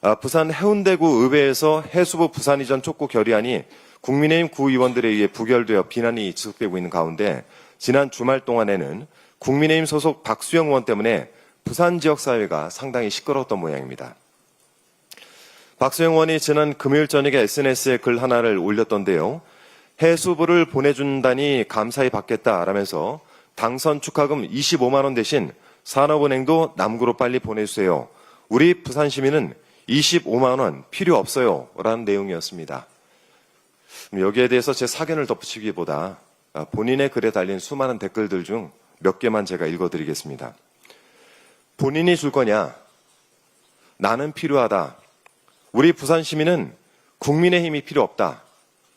아, 부산 해운대구 의회에서 해수부 부산 이전 촉구 결의안이 국민의힘 구의원들에 의해 부결되어 비난이 지속되고 있는 가운데 지난 주말 동안에는 국민의힘 소속 박수영 의원 때문에 부산 지역 사회가 상당히 시끄러웠던 모양입니다. 박수영 의원이 지난 금요일 저녁에 SNS에 글 하나를 올렸던데요. 해수부를 보내준다니 감사히 받겠다라면서 당선 축하금 25만 원 대신 산업은행도 남구로 빨리 보내주세요. 우리 부산 시민은 25만 원 필요 없어요. 라는 내용이었습니다. 여기에 대해서 제 사견을 덧붙이기보다 본인의 글에 달린 수많은 댓글들 중 몇 개만 제가 읽어드리겠습니다. 본인이 줄 거냐? 나는 필요하다. 우리 부산 시민은 국민의 힘이 필요 없다.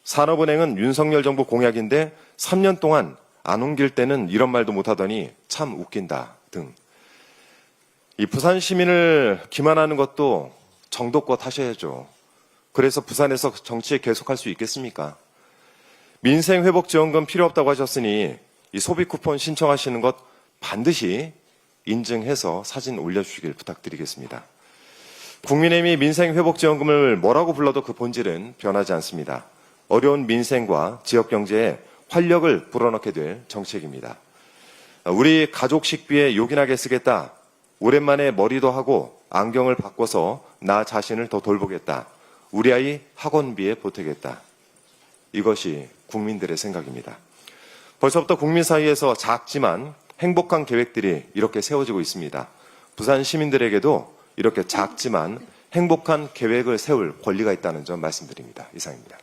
산업은행은 윤석열 정부 공약인데 3년 동안 안 옮길 때는 이런 말도 못하더니 참 웃긴다 등. 이 부산 시민을 기만하는 것도 정도껏 하셔야죠. 그래서 부산에서 정치에 계속할 수 있겠습니까? 민생 회복 지원금 필요 없다고 하셨으니 이 소비 쿠폰 신청하시는 것 반드시 인증해서 사진 올려주시길 부탁드리겠습니다. 국민의힘이 민생 회복 지원금을 뭐라고 불러도 그 본질은 변하지 않습니다. 어려운 민생과 지역 경제에 활력을 불어넣게 될 정책입니다. 우리 가족 식비에 요긴하게 쓰겠다. 오랜만에 머리도 하고 안경을 바꿔서 나 자신을 더 돌보겠다. 우리 아이 학원비에 보태겠다. 이것이 국민들의 생각입니다. 벌써부터 국민 사이에서 작지만 행복한 계획들이 이렇게 세워지고 있습니다. 부산 시민들에게도 이렇게 작지만 행복한 계획을 세울 권리가 있다는 점 말씀드립니다. 이상입니다.